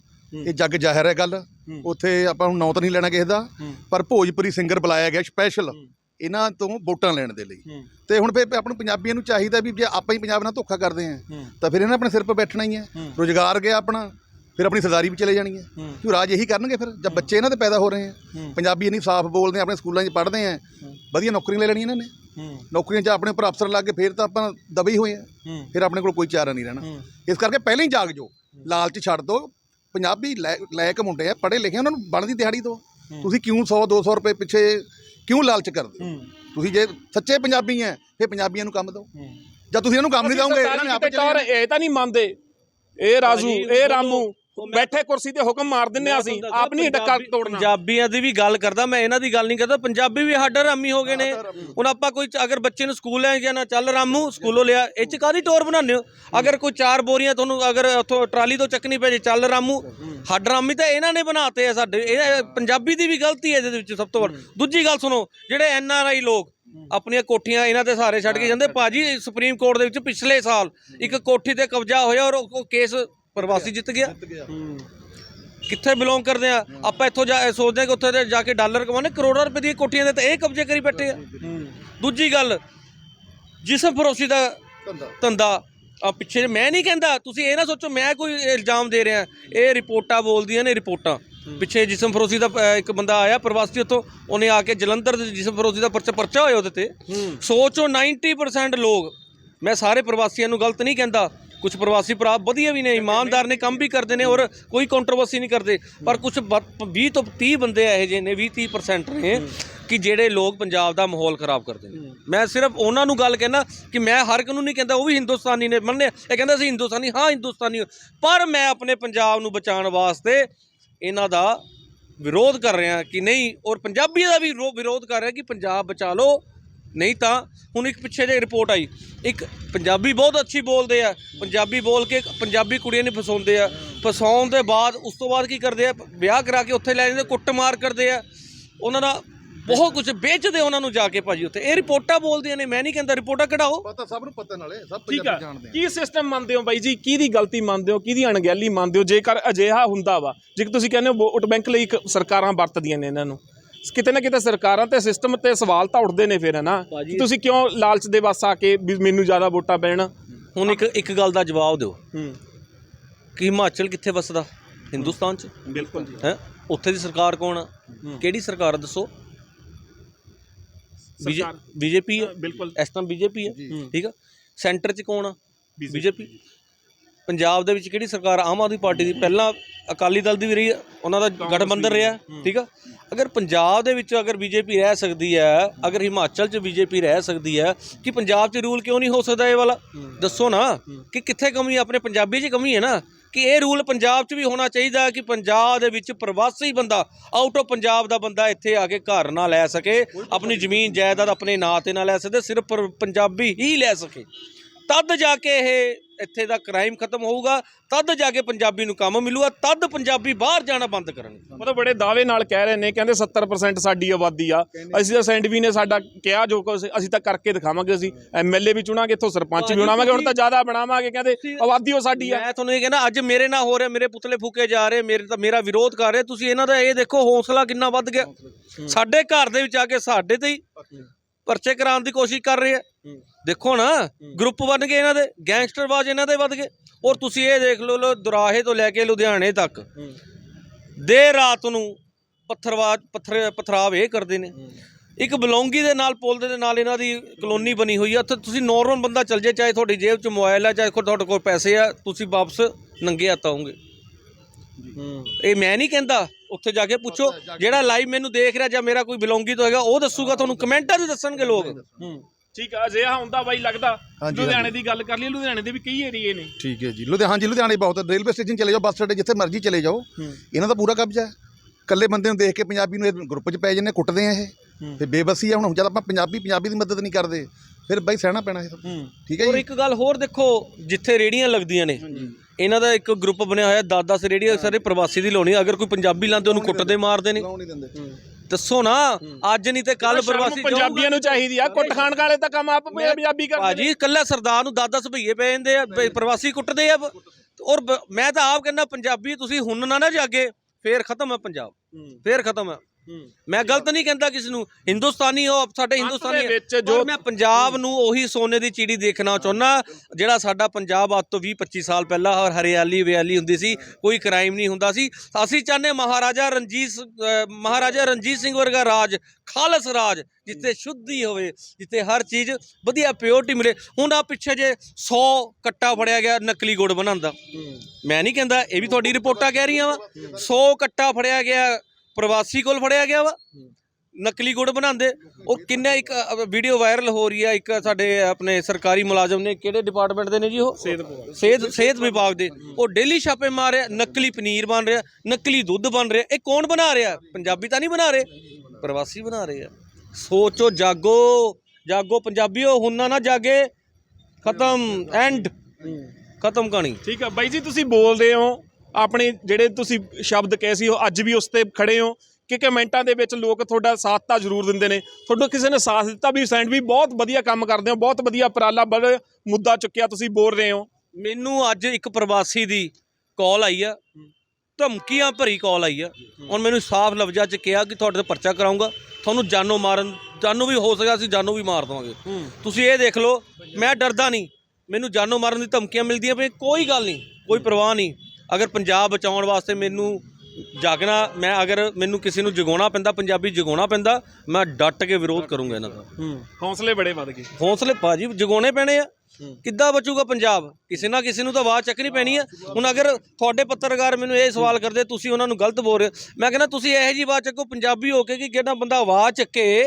Speaker 3: ਇਹ ਜੱਗ ਜ਼ਾਹਿਰ ਹੈ ਗੱਲ। ਉੱਥੇ ਆਪਾਂ ਨੂੰ ਨਾਂ ਤਾਂ ਨਹੀਂ ਲੈਣਾ ਕਿਸੇ ਦਾ ਪਰ ਭੋਜਪੁਰੀ ਸਿੰਗਰ ਬੁਲਾਇਆ ਗਿਆ ਸਪੈਸ਼ਲ ਇਹਨਾਂ ਤੋਂ ਵੋਟਾਂ ਲੈਣ ਦੇ ਲਈ। ਤੇ ਹੁਣ ਫਿਰ ਆਪਾਂ ਨੂੰ ਪੰਜਾਬੀਆਂ ਨੂੰ ਚਾਹੀਦਾ ਵੀ ਜੇ ਆਪਾਂ ਹੀ ਪੰਜਾਬ ਨਾਲ ਧੋਖਾ ਕਰਦੇ ਆਂ ਤਾਂ ਫਿਰ ਇਹਨਾਂ ਆਪਣੇ ਸਿਰ 'ਤੇ ਬੈਠਣਾ ਹੀ ਹੈ। ਰੋਜ਼ਗਾਰ ਗਿਆ ਆਪਣਾ ਫਿਰ ਆਪਣੀ ਸਰਦਾਰੀ ਵੀ ਚਲੇ ਜਾਣੀ ਹੈ। ਕਿਉਂ ਰਾਜ ਇਹੀ ਕਰਨਗੇ ਫਿਰ? ਜਦ ਬੱਚੇ ਇਹਨਾਂ ਦੇ ਪੈਦਾ ਹੋ ਰਹੇ ਆ ਪੰਜਾਬੀ ਇੰਨੀ ਸਾਫ਼ ਬੋਲਦੇ ਆ ਆਪਣੇ ਸਕੂਲਾਂ 'ਚ ਪੜ੍ਹਦੇ ਆ ਵਧੀਆ ਨੌਕਰੀਆਂ ਲੈ ਲੈਣੀਆਂ ਇਹਨਾਂ ਨੇ। ਨੌਕਰੀਆਂ 'ਚ ਆਪਣੇ ਉੱਪਰ ਅਫਸਰ ਲੱਗ ਕੇ ਫਿਰ ਤਾਂ ਆਪਾਂ ਦਬੇ ਹੀ ਹੋਏ ਆ ਫਿਰ ਆਪਣੇ ਕੋਲ ਕੋਈ ਚਾਰਾ ਨਹੀਂ ਰਹਿਣਾ। ਇਸ ਕਰਕੇ ਪਹਿਲਾਂ ਹੀ ਜਾਗ ਜੋ ਲਾਲਚ ਛੱਡ ਦੋ। ਪੰਜਾਬੀ ਲੈ- ਲਾਇਕ ਮੁੰਡੇ ਆ ਪੜ੍ਹੇ ਲਿਖੇ ਉਹਨਾਂ ਨੂੰ ਬਣਦੀ ਦਿਹਾੜੀ ਦਿਓ ਤੁਸੀਂ ਕਿਉਂ 100 200 ਰੁਪਏ ਪਿੱਛੇ ਕਿਉਂ ਲਾਲਚ ਕਰਦੇ ਹੋ? ਤੁਸੀਂ ਜੇ ਸੱਚੇ ਪੰਜਾਬੀ ਹੈ ਫਿਰ ਪੰਜਾਬੀਆਂ ਨੂੰ ਕੰਮ ਦਿਓ। ਜਦ ਤੁਸੀਂ ਇਹਨੂੰ ਕੰਮ ਨਹੀਂ ਦਿਓਗੇ ਇਹਨਾਂ ਨੇ ਆਪੇ
Speaker 2: ਕਿਤੇ ਟੌਰ ਇਹ ਤਾਂ ਨਹੀਂ ਮੰਨਦੇ। ਇਹ ਰਾਜੂ ਇਹ ਰਾਮੂ। ਬੈਠੇ ਕੁਰਸੀ ਤੇ ਹੁਕਮ ਮਾਰ ਦਿੰਨੇ ਆ ਅਸੀਂ। ਆਪ ਨਹੀਂ ਡੱਕਾ ਤੋੜਨਾ।
Speaker 1: ਪੰਜਾਬੀਆਂ ਦੀ ਵੀ ਗੱਲ ਕਰਦਾ ਮੈਂ ਇਹਨਾਂ ਦੀ ਗੱਲ ਨਹੀਂ ਕਰਦਾ। ਪੰਜਾਬੀ ਵੀ ਸਾਡਾ ਰਾਮੀ ਹੋ ਗਏ ਨੇ। ਹੁਣ ਆਪਾਂ ਕੋਈ ਅਗਰ ਬੱਚੇ ਨੂੰ ਸਕੂਲ ਲੈ ਜਾਣਾ ਚੱਲ ਰਾਮੂ ਸਕੂਲੋਂ ਲਿਆ ਇਹ ਚ ਕਾਦੀ ਟੋਰ ਬਣਾਉਂਦੇ ਹੋ? ਅਗਰ ਕੋਈ ਚਾਰ ਬੋਰੀਆਂ ਤੁਹਾਨੂੰ ਅਗਰ ਉੱਥੋਂ ਟਰਾਲੀ ਤੋਂ ਚੱਕਣੀ ਪੈ ਜੇ ਚੱਲ ਰਾਮੂ। ਹੱਡ ਰਾਮੀ ਤਾਂ ਇਹਨਾਂ ਨੇ ਬਣਾਤੇ ਆ ਸਾਡੇ। ਇਹ ਪੰਜਾਬੀ ਦੀ ਵੀ ਗਲਤੀ ਹੈ ਇਹਦੇ ਵਿੱਚ ਸਭ ਤੋਂ ਵੱਧ। ਦੂਜੀ ਗੱਲ ਸੁਣੋ ਜਿਹੜੇ ਐਨ ਆਰ ਆਈ ਲੋਕ ਆਪਣੀਆਂ ਕੋਠੀਆਂ ਇਹਨਾਂ ਦੇ ਸਾਰੇ ਛੱਡ ਕੇ ਜਾਂਦੇ। ਭਾਜੀ ਸੁਪਰੀਮ ਕੋਰਟ ਦੇ ਵਿੱਚ ਪਿਛਲੇ ਸਾਲ ਇੱਕ ਕੋਠੀ ਤੇ ਕਬਜ਼ਾ ਹੋਇਆ ਔਰ ਉਹ ਕੇਸ ਪ੍ਰਵਾਸੀ ਜਿੱਤ ਗਿਆ? ਕਿੱਥੇ ਬਿਲੋਂਗ ਕਰਦੇ ਆ? ਆਪਾਂ ਇੱਥੋਂ ਜਾ ਸੋਚਦੇ ਆ ਕਿ ਉੱਥੇ ਜਾ ਕੇ ਡਾਲਰ ਕਮਾਉਣੇ ਕਰੋੜਾਂ ਰੁਪਏ ਦੀਆਂ ਕੋਠੀਆਂ ਦੇ ਤਾਂ ਇਹ ਕਬਜ਼ੇ ਕਰੀ ਬੈਠੇ ਆ। ਦੂਜੀ ਗੱਲ ਜਿਸਮ ਫਰੋਸ਼ੀ ਦਾ ਧੰਦਾ। ਆ ਪਿੱਛੇ ਮੈਂ ਨਹੀਂ ਕਹਿੰਦਾ ਤੁਸੀਂ ਇਹ ਨਾ ਸੋਚੋ ਮੈਂ ਕੋਈ ਇਲਜ਼ਾਮ ਦੇ ਰਿਹਾ ਇਹ ਰਿਪੋਰਟਾਂ ਬੋਲਦੀਆਂ ਨੇ ਰਿਪੋਰਟਾਂ। ਪਿੱਛੇ ਜਿਸਮ ਫਰੋਸ਼ੀ ਦਾ ਇੱਕ ਬੰਦਾ ਆਇਆ ਪ੍ਰਵਾਸੀ ਉੱਥੋਂ ਉਹਨੇ ਆ ਕੇ ਜਲੰਧਰ ਦੇ ਜਿਸਮ ਫਰੋਸ਼ੀ ਦਾ ਪਰਚਾ ਪਰਚਾ ਹੋਇਆ ਉਹਦੇ ਤੇ। ਸੋਚੋ 90% ਲੋਕ ਮੈਂ ਸਾਰੇ ਪ੍ਰਵਾਸੀਆਂ ਨੂੰ ਗਲਤ ਨਹੀਂ ਕਹਿੰਦਾ ਕੁਝ ਪ੍ਰਵਾਸੀ ਭਰਾ ਵਧੀਆ ਵੀ ਨੇ, ਇਮਾਨਦਾਰ ਨੇ, ਕੰਮ ਵੀ ਕਰਦੇ ਨੇ ਔਰ ਕੋਈ ਕੰਟਰੋਵਰਸੀ ਨਹੀਂ ਕਰਦੇ। ਪਰ ਕੁਝ 20 ਤੋਂ 30 ਬੰਦੇ ਇਹੋ ਜਿਹੇ ਨੇ 20 30% ਨੇ ਕਿ ਜਿਹੜੇ ਲੋਕ ਪੰਜਾਬ ਦਾ ਮਾਹੌਲ ਖਰਾਬ ਕਰਦੇ ਨੇ। ਮੈਂ ਸਿਰਫ ਉਹਨਾਂ ਨੂੰ ਗੱਲ ਕਹਿਣਾ ਕਿ ਮੈਂ ਹਰ ਇੱਕ ਨੂੰ ਨਹੀਂ ਕਹਿੰਦਾ, ਉਹ ਵੀ ਹਿੰਦੁਸਤਾਨੀ ਨੇ ਮੰਨੇ ਇਹ ਕਹਿੰਦਾ ਸੀ ਹਿੰਦੁਸਤਾਨੀ, ਹਾਂ ਹਿੰਦੁਸਤਾਨੀ ਪਰ ਮੈਂ ਆਪਣੇ ਪੰਜਾਬ ਨੂੰ ਬਚਾਉਣ ਵਾਸਤੇ ਇਹਨਾਂ ਦਾ ਵਿਰੋਧ ਕਰ ਰਿਹਾ ਕਿ ਨਹੀਂ, ਔਰ ਪੰਜਾਬੀਆਂ ਦਾ ਵੀ ਵਿਰੋਧ ਕਰ ਰਿਹਾ ਕਿ ਪੰਜਾਬ ਬਚਾ ਲਓ। ਨਹੀਂ ਤਾਂ ਹੁਣ ਇੱਕ ਪਿੱਛੇ ਜੇ ਰਿਪੋਰਟ ਆਈ। ਇੱਕ ਪੰਜਾਬੀ ਬਹੁਤ ਅੱਛੀ ਬੋਲਦੇ ਆ। ਪੰਜਾਬੀ ਬੋਲ ਕੇ ਪੰਜਾਬੀ ਕੁੜੀਆਂ ਨੂੰ ਫਸਾਉਂਦੇ ਆ। ਫਸਾਉਣ ਦੇ ਬਾਅਦ ਉਸ ਤੋਂ ਬਾਅਦ ਕੀ ਕਰਦੇ ਆ? ਵਿਆਹ ਕਰਾ ਕੇ ਉੱਥੇ ਲੈ ਜਾਂਦੇ ਕੁੱਟਮਾਰ ਕਰਦੇ ਆ। ਉਹਨਾਂ ਦਾ ਬਹੁਤ ਕੁਝ ਵੇਚਦੇ ਉਹਨਾਂ ਨੂੰ ਜਾ ਕੇ ਭਾਜੀ ਉੱਥੇ। ਇਹ ਰਿਪੋਰਟਾਂ ਬੋਲਦੀਆਂ ਨੇ ਮੈਂ ਨਹੀਂ ਕਹਿੰਦਾ ਰਿਪੋਰਟਾਂ ਕਢਾਓ।
Speaker 3: ਪਤਾ ਸਭ ਨੂੰ ਪਤਾ ਨਾਲੇ ਸਭ
Speaker 2: ਠੀਕ
Speaker 3: ਪੰਜਾਬੀ ਜਾਣਦੇ ਆ।
Speaker 2: ਕੀ ਸਿਸਟਮ ਮੰਨਦੇ ਹੋ ਬਾਈ ਜੀ? ਕਿਹਦੀ ਗਲਤੀ ਮੰਨਦੇ ਹੋ? ਕਿਹਦੀ ਅਣਗਹਿਲੀ ਮੰਨਦੇ ਹੋ? ਜੇਕਰ ਅਜਿਹਾ ਹੁੰਦਾ ਵਾ ਜੇ ਤੁਸੀਂ ਕਹਿੰਦੇ ਹੋ ਵੋਟ ਬੈਂਕ ਲਈ ਇੱਕ ਸਰਕਾਰਾਂ ਵਰਤਦੀਆਂ ਨੇ ਇਹਨਾਂ ਨੂੰ। ਕਿਤੇ ਨਾ ਕਿਤੇ ਸਰਕਾਰਾਂ ਤੇ ਸਿਸਟਮ ਤੇ ਸਵਾਲ ਤਾਂ ਉੱਠਦੇ ਨੇ ਫਿਰ ਨਾ?
Speaker 1: ਭਾਜੀ-
Speaker 2: ਤੁਸੀਂ ਕਿਉਂ ਲਾਲਚ ਦੇ ਵੱਸ ਆ ਕੇ ਵੀ ਮੈਨੂੰ ਜ਼ਿਆਦਾ ਵੋਟਾਂ ਪੈਣ?
Speaker 1: ਹੁਣ ਇੱਕ ਇੱਕ ਗੱਲ ਦਾ ਜਵਾਬ ਦਿਓ।
Speaker 2: ਹੂੰ।
Speaker 1: ਕਿ ਹਿਮਾਚਲ ਕਿੱਥੇ ਵਸਦਾ? ਹਿੰਦੁਸਤਾਨ 'ਚ?
Speaker 2: ਬਿਲਕੁਲ ਜੀ।
Speaker 1: ਹੈ? ਉੱਥੇ ਦੀ ਸਰਕਾਰ ਕੌਣ ਆ? ਕਿਹੜੀ ਸਰਕਾਰ ਆ ਦੱਸੋ?
Speaker 2: ਸਰਕਾਰ
Speaker 1: ਬੀਜੇਪੀ ਹੈ
Speaker 2: ਬਿਲਕੁਲ।
Speaker 1: ਇਸ ਟਾਈਮ ਬੀਜੇਪੀ ਹੈ
Speaker 2: ਹੂੰ।
Speaker 1: ਠੀਕ ਆ? ਸੈਂਟਰ 'ਚ ਕੌਣ ਆ? ਬੀਜੇਪੀ? ਪੰਜਾਬ ਦੇ ਵਿੱਚ ਕਿਹੜੀ ਸਰਕਾਰ? ਆਮ ਆਦਮੀ ਪਾਰਟੀ ਦੀ ਪਹਿਲਾਂ ਅਕਾਲੀ ਦਲ ਦੀ ਵੀ ਰਹੀ ਉਹਨਾਂ ਦਾ ਗਠਬੰਧਨ ਰਿਹਾ। ਠੀਕ ਆ ਅਗਰ ਪੰਜਾਬ ਦੇ ਵਿੱਚ ਅਗਰ ਬੀਜੇਪੀ ਰਹਿ ਸਕਦੀ ਹੈ ਅਗਰ ਹਿਮਾਚਲ 'ਚ ਬੀਜੇਪੀ ਰਹਿ ਸਕਦੀ ਹੈ ਕਿ ਪੰਜਾਬ 'ਚ ਰੂਲ ਕਿਉਂ ਨਹੀਂ ਹੋ ਸਕਦਾ ਇਹ ਵਾਲਾ ਦੱਸੋ ਨਾ ਕਿ ਕਿੱਥੇ ਕਮੀ? ਆਪਣੇ ਪੰਜਾਬੀ 'ਚ ਕਮੀ ਹੈ ਨਾ ਕਿ ਇਹ ਰੂਲ ਪੰਜਾਬ 'ਚ ਵੀ ਹੋਣਾ ਚਾਹੀਦਾ ਕਿ ਪੰਜਾਬ ਦੇ ਵਿੱਚ ਪ੍ਰਵਾਸੀ ਬੰਦਾ ਆਊਟ ਆਫ ਪੰਜਾਬ ਦਾ ਬੰਦਾ ਇੱਥੇ ਆ ਕੇ ਘਰ ਨਾ ਲੈ ਸਕੇ ਆਪਣੀ ਜ਼ਮੀਨ ਜਾਇਦਾਦ ਆਪਣੇ ਨਾਂ ਤੇ ਨਾ ਲੈ ਸਕਦੇ ਸਿਰਫ ਪੰਜਾਬੀ ਹੀ ਲੈ ਸਕੇ ਤਦ ਜਾ ਕੇ ਇਹ ਇੱਥੇ ਦਾ ਕ੍ਰਾਈਮ ਖਤਮ ਹੋਊਗਾ ਤਦ ਜਾ ਕੇ ਪੰਜਾਬੀ ਨੂੰ ਕੰਮ ਮਿਲੂਗਾ ਤਦ ਪੰਜਾਬੀ ਬਾਹਰ ਜਾਣਾ ਬੰਦ ਕਰਨਗੇ।
Speaker 2: ਮਤਲਬ ਬੜੇ ਦਾਅਵੇ ਨਾਲ ਕਹਿ ਰਹੇ ਨੇ ਕਹਿੰਦੇ 70% ਸਾਡੀ ਆਬਾਦੀ ਆ। ਅਸੀਂ ਤਾਂ ਸੈਂਡਵੀ ਨੇ ਸਾਡਾ ਕਿਹਾ ਜੋ ਕੁਛ ਅਸੀਂ ਤਾਂ ਕਰਕੇ ਦਿਖਾਵਾਂਗੇ ਅਸੀਂ। ਐਮਐਲਏ ਵੀ ਚੁਣਾਂਗੇ ਇੱਥੋਂ ਸਰਪੰਚ ਵੀ ਬਣਾਵਾਂਗੇ ਹੁਣ ਤਾਂ ਜ਼ਿਆਦਾ ਬਣਾਵਾਂਗੇ ਕਹਿੰਦੇ ਆਬਾਦੀ ਉਹ ਸਾਡੀ ਆ।
Speaker 1: ਮੈਂ ਤੁਹਾਨੂੰ ਇਹ ਕਹਿੰਦਾ ਅੱਜ ਮੇਰੇ ਨਾਲ ਹੋ ਰਿਹਾ ਮੇਰੇ ਪੁਤਲੇ ਫੂਕੇ ਜਾ ਰਹੇ ਮੇਰੇ ਤਾਂ ਮੇਰਾ ਵਿਰੋਧ ਕਰ ਰਹੇ। ਤੁਸੀਂ ਇਹਨਾਂ ਦਾ ਇਹ ਦੇਖੋ ਹੌਸਲਾ ਕਿੰਨਾ ਵੱਧ ਗਿਆ। ਸਾਡੇ ਘਰ ਦੇ ਵਿੱਚ ਆ ਕੇ ਸਾਡੇ ਤੇ ਹੀ ਪਰਚੇ ਕਰਾਉਣ ਦੀ ਕੋਸ਼ਿਸ਼ ਕਰ ਰਹੇ ਆ। ਦੇਖੋ ਨਾ ਗਰੁੱਪ ਬਣ ਗਏ ਇਹਨਾਂ ਦੇ ਗੈਂਗਸਟਰਬਾਜ਼ ਇਹਨਾਂ ਦੇ ਵੱਧ ਗਏ। ਔਰ ਤੁਸੀਂ ਇਹ ਦੇਖ ਲਓ ਲੋ ਦੁਰਾਹੇ ਤੋਂ ਲੈ ਕੇ ਲੁਧਿਆਣੇ ਤੱਕ। ਦੇਰ ਰਾਤ ਨੂੰ ਪੱਥਰਵਾਜ ਪੱਥਰ ਪਥਰਾਵ ਇਹ ਕਰਦੇ ਨੇ। ਇੱਕ ਬਲੌਂਗੀ ਦੇ ਨਾਲ ਪੁਲ ਦੇ ਨਾਲ ਇਹਨਾਂ ਦੀ ਕਲੋਨੀ ਬਣੀ ਹੋਈ ਆ। ਉੱਥੇ ਤੁਸੀਂ ਨੋਰਮਲ ਬੰਦਾ ਚੱਲ ਜੇ ਚਾਹੇ ਤੁਹਾਡੀ ਜੇਬ 'ਚ ਮੋਬਾਈਲ ਆ ਚਾਹੇ ਤੁਹਾਡੇ ਕੋਲ ਪੈਸੇ ਆ ਤੁਸੀਂ ਵਾਪਸ ਨੰਗੇ ਹੱਥ ਆਉਂਗੇ ਇਹ ਮੈਂ ਨਹੀਂ ਕਹਿੰਦਾ ਉੱਥੇ ਜਾ ਕੇ ਪੁੱਛੋ। ਜਿਹੜਾ ਲਾਈਵ ਮੈਨੂੰ ਦੇਖ ਰਿਹਾ ਜਾਂ ਮੇਰਾ ਕੋਈ ਬਿਲੋਂਗੀ ਤੋਂ ਹੈਗਾ ਉਹ ਦੱਸੂਗਾ ਤੁਹਾਨੂੰ ਕਮੈਂਟਾਂ 'ਚ ਦੱਸਣਗੇ ਲੋਕ।
Speaker 2: ਠੀਕ ਆ ਅਜਿਹਾ ਹੁੰਦਾ ਬਾਈ ਲੱਗਦਾ।
Speaker 3: ਹਾਂਜੀ,
Speaker 2: ਲੁਧਿਆਣੇ ਦੀ ਗੱਲ ਕਰ ਲਈ ਲੁਧਿਆਣੇ ਦੇ ਵੀ ਕਈ ਏਰੀਏ ਨੇ।
Speaker 3: ਠੀਕ ਹੈ ਜੀ। ਲੁਧਿਆਣਾ ਹਾਂਜੀ ਲੁਧਿਆਣੇ ਬਹੁਤ ਰੇਲਵੇ ਸਟੇਸ਼ਨ ਚਲੇ ਜਾਓ ਬੱਸ ਸਟੈਂਡ ਜਿੱਥੇ ਮਰਜ਼ੀ ਚਲੇ ਜਾਓ। ਇਹਨਾਂ ਦਾ ਪੂਰਾ ਕਬਜ਼ਾ ਹੈ। ਇਕੱਲੇ ਬੰਦੇ ਨੂੰ ਦੇਖ ਕੇ ਪੰਜਾਬੀ ਨੂੰ ਇਹ ਗਰੁੱਪ 'ਚ ਪੈ ਜਾਂਦੇ ਕੁੱਟਦੇ ਆ ਇਹ। ਤੇ ਬੇਬਸੀ ਆ ਹੁਣ ਜਦ ਆਪਾਂ ਪੰਜਾਬੀ ਪੰਜਾਬੀ ਦੀ ਮਦਦ ਨਹੀਂ ਕਰਦੇ ਫਿਰ ਬਈ ਸਹਿਣਾ ਪੈਣਾ ਇਹ ਤਾਂ। ਠੀਕ ਹੈ
Speaker 1: ਔਰ
Speaker 3: ਜੀ
Speaker 1: ਇੱਕ ਗੱਲ ਹੋਰ ਦੇਖੋ ਜਿੱਥੇ ਰੇੜੀਆਂ ਲੱਗਦੀਆਂ ਨੇ ਇਹਨਾਂ ਦਾ ਇੱਕ ਗਰੁੱਪ ਬਣਿਆ ਹੋਇਆ 10-10 ਰੇੜੀਆਂ ਸਾਰੇ ਪ੍ਰਵਾਸੀ ਦੀ ਲਾਉਣੀ ਅਗਰ ਕੋਈ ਪੰਜਾਬੀ ਲਾਉਂਦੇ ਉਹਨੂੰ ਕੁੱਟਦੇ ਮਾਰਦੇ ਨੇ।
Speaker 3: ਨਹੀਂ ਦਿੰਦੇ।
Speaker 1: ਦੱਸੋ ਨਾ ਅੱਜ ਨਹੀਂ ਤੇ ਕੱਲ ਪ੍ਰਵਾਸੀ
Speaker 2: ਪੰਜਾਬੀਆਂ ਨੂੰ ਚਾਹੀਦੀ ਆ ਕੁੱਟ ਖਾਣ ਵਾਲੇ ਤਾਂ ਕੰਮ ਆਪ ਪੰਜਾਬੀ ਕਰਦੇ
Speaker 1: ਭਾਜੀ ਕੱਲਾ ਸਰਦਾਰ ਨੂੰ 10-10 ਭਈਏ ਪੈ ਜਾਂਦੇ ਆ ਪ੍ਰਵਾਸੀ ਕੁੱਟਦੇ ਆ। ਔਰ ਮੈਂ ਤਾਂ ਆਪ ਕਹਿੰਦਾ ਪੰਜਾਬੀ ਤੁਸੀਂ ਹੁਣ ਨਾ ਨਾ ਜਾਗੇ ਫੇਰ ਖਤਮ ਹੈ ਪੰਜਾਬ। ਫੇਰ ਖਤਮ ਹੈ ਮੈਂ ਗਲਤ ਨਹੀਂ ਕਹਿੰਦਾ ਕਿਸ ਨੂੰ। ਹਿੰਦੁਸਤਾਨੀ ਹੋ ਸਾਡੇ ਹਿੰਦੁਸਤਾਨੀ
Speaker 2: ਵਿੱਚ
Speaker 1: ਜੋ ਮੈਂ ਪੰਜਾਬ ਨੂੰ ਉਹੀ ਸੋਨੇ ਦੀ ਚਿੜੀ ਦੇਖਣਾ ਚਾਹੁੰਦਾ ਜਿਹੜਾ ਸਾਡਾ ਪੰਜਾਬ ਅੱਜ ਤੋਂ 20 25 ਸਾਲ ਪਹਿਲਾਂ ਹਰ ਹਰਿਆਲੀ ਵਿਆਲੀ ਹੁੰਦੀ ਸੀ ਕੋਈ ਕ੍ਰਾਈਮ ਨਹੀਂ ਹੁੰਦਾ ਸੀ। ਅਸੀਂ ਚਾਹੁੰਦੇ ਮਹਾਰਾਜਾ ਰਣਜੀਤ ਮਹਾਰਾਜਾ ਰਣਜੀਤ ਸਿੰਘ ਵਰਗਾ ਰਾਜ ਖਾਲਸ ਰਾਜ ਜਿੱਥੇ ਸ਼ੁੱਧੀ ਹੋਵੇ ਜਿੱਥੇ ਹਰ ਚੀਜ਼ ਵਧੀਆ ਪਿਓਰਟੀ ਮਿਲੇ। ਹੁਣ ਆ ਪਿੱਛੇ ਜੇ 100 ਕੱਟਾ ਫੜਿਆ ਗਿਆ ਨਕਲੀ ਗੁੜ ਬਣਾਉਂਦਾ ਮੈਂ ਨਹੀਂ ਕਹਿੰਦਾ ਇਹ ਵੀ ਤੁਹਾਡੀ ਰਿਪੋਰਟਾਂ ਕਹਿ ਰਹੀਆਂ ਵਾ। 100 ਕੱਟਾ ਫੜਿਆ ਗਿਆ ਪ੍ਰਵਾਸੀ ਕੋਲ ਫੜਿਆ ਗਿਆ ਵਾ। ਨਕਲੀ ਗੁੜ ਬਣਾਉਂਦੇ। ਉਹ ਕਿੰਨਾ ਇੱਕ ਵੀਡੀਓ ਵਾਇਰਲ ਹੋ ਰਹੀ ਆ ਇੱਕ ਸਾਡੇ ਆਪਣੇ ਸਰਕਾਰੀ ਮੁਲਾਜ਼ਮ ਨੇ। ਕਿਹੜੇ ਡਿਪਾਰਟਮੈਂਟ ਦੇ ਨੇ ਜੀ ਉਹ? ਸਿਹਤ ਸਿਹਤ ਵਿਭਾਗ ਦੇ। ਉਹ ਡੇਲੀ ਛਾਪੇ ਮਾਰ ਰਿਹਾ ਨਕਲੀ ਪਨੀਰ ਬਣ ਰਿਹਾ ਨਕਲੀ ਦੁੱਧ ਬਣ ਰਿਹਾ। ਇਹ ਕੌਣ ਬਣਾ ਰਿਹਾ? ਪੰਜਾਬੀ ਤਾਂ ਨਹੀਂ ਬਣਾ ਰਹੇ? ਪ੍ਰਵਾਸੀ ਬਣਾ ਰਹੇ ਆ। ਸੋਚੋ ਜਾਗੋ ਜਾਗੋ ਪੰਜਾਬੀਓ ਹੁਣ ਨਾ ਨਾ ਜਾਗੇ। ਖਤਮ ਐਂਡ ਖਤਮ ਕਹਾਣੀ।
Speaker 2: ਠੀਕ ਆ। ਬਾਈ ਜੀ ਤੁਸੀਂ ਬੋਲਦੇ ਹੋ। ਆਪਣੇ ਜਿਹੜੇ ਤੁਸੀਂ ਸ਼ਬਦ ਕਹੇ ਸੀ ਉਹ ਅੱਜ ਵੀ ਉਸ ਤੇ ਖੜੇ ਹੋ ਕਿ ਕਮੈਂਟਾਂ ਦੇ ਵਿੱਚ ਲੋਕ ਤੁਹਾਡਾ ਸਾਥ ਤਾਂ ਜ਼ਰੂਰ ਦਿੰਦੇ ਨੇ। ਤੁਹਾਡਾ ਕਿਸੇ ਨੇ ਸਾਥ ਦਿੱਤਾ ਵੀ ਸੈਂਡ ਵੀ ਬਹੁਤ ਵਧੀਆ ਕੰਮ ਕਰਦੇ ਹੋ ਬਹੁਤ ਵਧੀਆ ਉਪਰਾਲਾ ਬੜੇ ਮੁੱਦਾ ਚੁੱਕਿਆ ਤੁਸੀਂ ਬੋਲ ਰਹੇ ਹੋ।
Speaker 1: ਮੈਨੂੰ ਅੱਜ ਇੱਕ ਪ੍ਰਵਾਸੀ ਦੀ ਕਾਲ ਆਈ ਆ ਧਮਕੀਆਂ ਭਰੀ ਕਾਲ ਆਈ ਆ। ਔਰ ਮੈਨੂੰ ਸਾਫ਼ ਲਫ਼ਜ਼ਾਂ 'ਚ ਕਿਹਾ ਕਿ ਤੁਹਾਡੇ ਤੇ ਪਰਚਾ ਕਰਾਉਂਗਾ ਤੁਹਾਨੂੰ ਜਾਨੋਂ ਮਾਰਨ ਜਾਨੋਂ ਵੀ ਹੋ ਸਕਦਾ ਅਸੀਂ ਜਾਨੋਂ ਵੀ ਮਾਰ ਦਵਾਂਗੇ। ਤੁਸੀਂ ਇਹ ਦੇਖ ਲਓ ਮੈਂ ਡਰਦਾ ਨਹੀਂ। ਮੈਨੂੰ ਜਾਨੋਂ ਮਾਰਨ ਦੀ ਧਮਕੀਆਂ ਮਿਲਦੀਆਂ ਪਈਆਂ ਕੋਈ ਗੱਲ ਨਹੀਂ ਕੋਈ ਪਰਵਾਹ ਨਹੀਂ। ਅਗਰ ਪੰਜਾਬ ਬਚਾਉਣ ਵਾਸਤੇ ਮੈਨੂੰ ਜਾਗਣਾ ਮੈਂ ਅਗਰ ਮੈਨੂੰ ਕਿਸੇ ਨੂੰ ਜਗਾਉਣਾ ਪੈਂਦਾ ਪੰਜਾਬੀ ਜਗਾਉਣਾ ਪੈਂਦਾ ਮੈਂ ਡਟ ਕੇ ਵਿਰੋਧ ਕਰੂੰਗਾ ਇਹਨਾਂ ਦਾ।
Speaker 2: ਹੌਸਲੇ ਬੜੇ ਵੱਧ ਗਏ।
Speaker 1: ਹੌਸਲੇ ਭਾਜੀ ਜਗਾਉਣੇ ਪੈਣੇ ਆ। ਕਿੱਦਾਂ ਬਚੂਗਾ ਪੰਜਾਬ? ਕਿਸੇ ਨਾ ਕਿਸੇ ਨੂੰ ਤਾਂ ਆਵਾਜ਼ ਚੱਕਣੀ ਪੈਣੀ ਆ। ਹੁਣ ਅਗਰ ਤੁਹਾਡੇ ਪੱਤਰਕਾਰ ਮੈਨੂੰ ਇਹ ਸਵਾਲ ਕਰਦੇ ਤੁਸੀਂ ਉਹਨਾਂ ਨੂੰ ਗਲਤ ਬੋਲ ਰਹੇ ਮੈਂ ਕਹਿੰਦਾ ਤੁਸੀਂ ਇਹੋ ਜੀ ਆਵਾਜ਼ ਚੱਕੋ ਪੰਜਾਬੀ ਹੋ ਕੇ ਕਿ ਕਿਹੜਾ ਬੰਦਾ ਆਵਾਜ਼ ਚੱਕੇ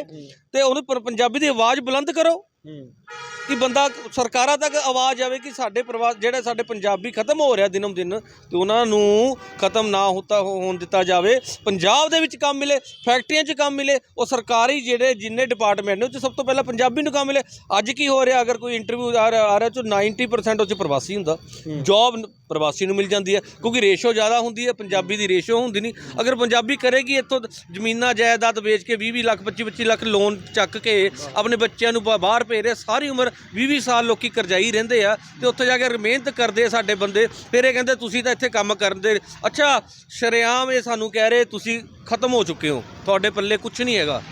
Speaker 1: ਤੇ ਉਹਨੂੰ ਪੰਜਾਬੀ ਦੀ ਆਵਾਜ਼ ਬੁਲੰਦ ਕਰੋ। ਕਿ ਬੰਦਾ ਸਰਕਾਰਾਂ ਤੱਕ ਆਵਾਜ਼ ਆਵੇ ਕਿ ਸਾਡੇ ਪਰਿਵਾਰ ਜਿਹੜੇ ਸਾਡੇ ਪੰਜਾਬੀ ਖਤਮ ਹੋ ਰਿਹਾ ਦਿਨਮ ਦਿਨ ਤੇ ਉਹਨਾਂ ਨੂੰ ਖਤਮ ਨਾ ਹੁੰਦਾ ਹੋਣ ਦਿੱਤਾ ਜਾਵੇ। ਪੰਜਾਬ ਦੇ ਵਿੱਚ ਕੰਮ ਮਿਲੇ ਫੈਕਟਰੀਆਂ 'ਚ ਕੰਮ ਮਿਲੇ ਉਹ ਸਰਕਾਰੀ ਜਿਹੜੇ ਜਿੰਨੇ ਡਿਪਾਰਟਮੈਂਟ ਨੇ ਉਹ 'ਚ ਸਭ ਤੋਂ ਪਹਿਲਾਂ ਪੰਜਾਬੀ ਨੂੰ ਕੰਮ ਮਿਲੇ। ਅੱਜ ਕੀ ਹੋ ਰਿਹਾ? ਅਗਰ ਕੋਈ ਇੰਟਰਵਿਊ ਆ ਰਿਹਾ ਆ ਰਿਹਾ ਚੋ 90% ਉਹ 'ਚ ਪ੍ਰਵਾਸੀ ਹੁੰਦਾ। ਜੌਬ ਪ੍ਰਵਾਸੀ ਨੂੰ ਮਿਲ ਜਾਂਦੀ ਹੈ ਕਿਉਂਕਿ ਰੇਸ਼ੋ ਜ਼ਿਆਦਾ ਹੁੰਦੀ ਹੈ ਪੰਜਾਬੀ ਦੀ ਰੇਸ਼ੋ ਹੁੰਦੀ ਨਹੀਂ। ਅਗਰ ਪੰਜਾਬੀ ਕਰੇਗੀ ਇੱਥੋਂ ਜ਼ਮੀਨਾਂ ਜਾਇਦਾਦ ਵੇਚ ਕੇ 20 20 ਲੱਖ 25 25 ਲੱਖ ਲੋਨ ਚੱਕ ਕੇ ਆਪਣੇ ਬੱਚਿਆਂ ਨੂੰ ਬਾਹਰ ਭੇਜ ਰਿਹਾ ਸਾਰੀ ਉਮਰ 20 20 ਸਾਲ ਲੋਕੀ ਕਰਜ਼ਾਈ ਰਹਿੰਦੇ ਆ ਤੇ ਉੱਥੇ ਜਾ ਕੇ ਮਿਹਨਤ ਕਰਦੇ ਆ ਸਾਡੇ ਬੰਦੇ। ਫਿਰ ਇਹ ਕਹਿੰਦੇ ਤੁਸੀਂ ਤਾਂ ਇੱਥੇ ਕੰਮ ਕਰਦੇ ਅੱਛਾ ਸ਼ਰੇਆਮ ਇਹ ਸਾਨੂੰ ਕਹਿ ਰਹੇ ਤੁਸੀਂ ਖਤਮ ਹੋ ਚੁੱਕੇ ਹੋ। ਤੁਹਾਡੇ ਪੱਲੇ ਕੁਝ ਨਹੀਂ ਹੈਗਾ।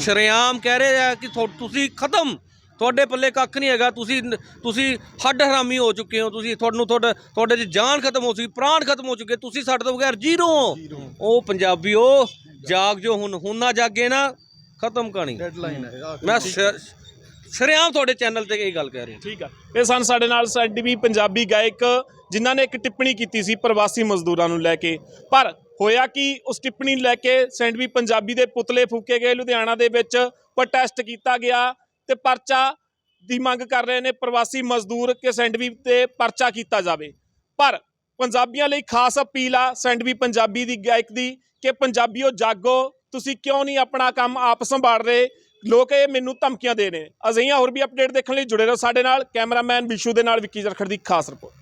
Speaker 1: ਸ਼ਰੇਆਮ ਕਹਿ ਰਹੇ ਆ ਕਿ ਤੁਸੀਂ ਖਤਮ। ਤੁਹਾਡੇ ਪੱਲੇ ਕੱਖ ਨਹੀਂ ਹੈਗਾ। ਤੁਸੀਂ ਤੁਸੀਂ ਹੱਡ ਹਰਾਮੀ ਹੋ ਚੁੱਕੇ ਹੋ। ਤੁਸੀਂ ਤੁਹਾਨੂੰ ਤੁਹਾਡਾ ਤੁਹਾਡੇ 'ਚ ਜਾਨ ਖਤਮ ਹੋ ਚੁੱਕੀ ਪ੍ਰਾਣ ਖਤਮ ਹੋ ਚੁੱਕੇ। ਤੁਸੀਂ ਸਾਡੇ ਤੋਂ ਬਗੈਰ ਜ਼ੀਰੋ ਉਹ ਪੰਜਾਬੀਓ ਜਾਗ ਜੋ ਹੁਣ ਹੁਣ ਨਾ ਜਾਗੇ ਨਾ ਖਤਮ ਕਹਾਣੀ।
Speaker 3: ਡੈਡਲਾਈਨ ਹੈ। ਆਖਰੀ
Speaker 1: ਮੈਂ ਸ਼ਰੇਆਮ ਤੁਹਾਡੇ ਚੈਨਲ ਤੇ ਇਹ ਗੱਲ ਕਹਿ ਰਹੇ
Speaker 2: ਠੀਕ ਆ। ਇਹ ਸਨ ਸਾਡੇ ਨਾਲ ਸੈਂਟੀਵੀ ਪੰਜਾਬੀ ਗਾਇਕ, ਜਿਨ੍ਹਾਂ ਨੇ ਇੱਕ ਟਿੱਪਣੀ ਕੀਤੀ ਸੀ ਪ੍ਰਵਾਸੀ ਮਜ਼ਦੂਰਾਂ ਨੂੰ ਲੈ ਕੇ। ਪਰ ਹੋਇਆ ਕਿ, ਉਸ ਟਿੱਪਣੀ ਨੂੰ ਲੈ ਕੇ ਸੈਂਡਵੀ ਪੰਜਾਬੀ ਦੇ ਪੁਤਲੇ ਫੂਕੇ ਗਏ, ਲੁਧਿਆਣਾ ਦੇ ਵਿੱਚ ਪ੍ਰੋਟੈਸਟ ਕੀਤਾ ਗਿਆ ਤੇ ਪਰਚਾ ਦੀ ਮੰਗ ਕਰ ਰਹੇ ਨੇ ਪ੍ਰਵਾਸੀ ਮਜ਼ਦੂਰ ਕਿ ਸੈਂਡਵੀ ਤੇ ਪਰਚਾ ਕੀਤਾ ਜਾਵੇ। ਪਰ ਪੰਜਾਬੀਆਂ ਲਈ ਖਾਸ ਅਪੀਲ ਆ ਸੈਂਡਵੀ ਪੰਜਾਬੀ ਦੀ ਗਾਇਕ ਦੀ ਕਿ ਪੰਜਾਬੀਓ ਜਾਗੋ, ਤੁਸੀਂ ਕਿਉਂ ਨਹੀਂ ਆਪਣਾ ਕੰਮ ਆਪ ਸੰਭਾਲ ਰਹੇ? ਲੋਕ ਇਹ ਮੈਨੂੰ ਧਮਕੀਆਂ ਦੇ ਰਹੇ ਨੇ। ਅਜਿਹੀਆਂ ਹੋਰ ਵੀ ਅਪਡੇਟ ਦੇਖਣ ਲਈ ਜੁੜੇ ਰਹੋ ਸਾਡੇ ਨਾਲ, ਕੈਮਰਾਮੈਨ ਵਿਸ਼ੂ ਦੇ ਨਾਲ ਵਿੱਕੀ ਜਰਖੜ ਦੀ ਖਾਸ ਰਿਪੋਰਟ